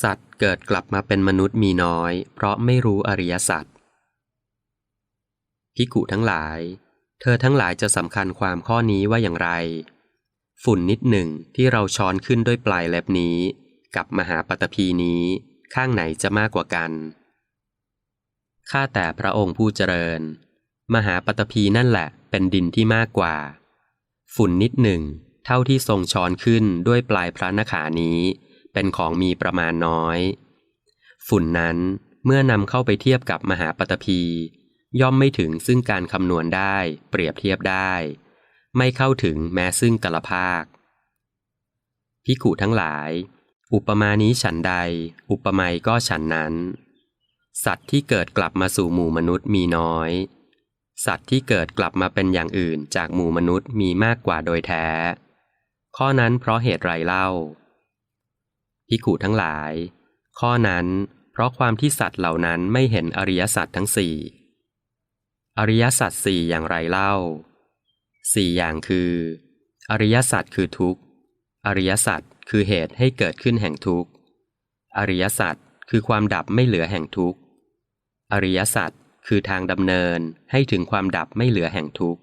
สัตว์เกิดกลับมาเป็นมนุษย์มีน้อย เพราะไม่รู้อริยสัจพิกุทั้งหลาย เธอทั้งหลายจะสำคัญความข้อนี้ว่าอย่างไร ฝุ่นนิดหนึ่งที่เราช้อนขึ้นด้วยปลายเล็บนี้ กับมหาปฐพีนี้ ข้างไหนจะมากกว่ากัน ข้าแต่พระองค์ผู้เจริญ มหาปฐพีนั่นแหละ เป็นดินที่มากกว่า ฝุ่นนิดหนึ่ง เท่าที่ทรงช้อนขึ้นด้วยปลายพระนขานี้ เป็นของมีประมาณน้อย ฝุ่นนั้นเมื่อนำเข้าไปเทียบกับมหาปฐพี ย่อมไม่ถึงซึ่งการคำนวณได้ เปรียบเทียบได้ ไม่เข้าถึงแม้ซึ่งกลภาคพิขุทั้งหลาย อุปมานี้ฉันใด อุปไมยก็ฉันนั้น สัตว์ที่เกิดกลับมาสู่หมู่มนุษย์มีน้อย สัตว์ที่เกิดกลับมาเป็นอย่างอื่นจากหมู่มนุษย์มีมากกว่าโดยแท้ ข้อนั้นเพราะเหตุไรเล่า พิขุทั้งหลาย ข้อนั้นเพราะความที่สัตว์เหล่านั้นไม่เห็นอริยสัจทั้งสี่อริยสัจสี่อย่างไรเล่าสี่อย่างคือ อริยสัจคือทุกข์ อริยสัจคือเหตุให้เกิดขึ้นแห่งทุกข์ อริยสัจคือความดับไม่เหลือแห่งทุกข์ อริยสัจคือทางดำเนินให้ถึงความดับไม่เหลือแห่งทุกข์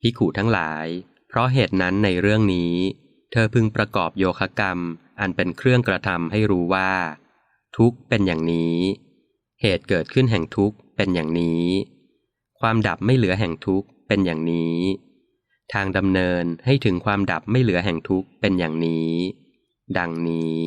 พิขุทั้งหลาย เพราะเหตุนั้นในเรื่องนี้ เธอพึงประกอบโยคะกรรม อันเป็นเครื่องกระทำให้รู้ว่า ทุกเป็นอย่างนี้ เหตุเกิดขึ้นแห่งทุกเป็นอย่างนี้ ความดับไม่เหลือแห่งทุกเป็นอย่างนี้ ทางดำเนินให้ถึงความดับไม่เหลือแห่งทุกเป็นอย่างนี้ ดังนี้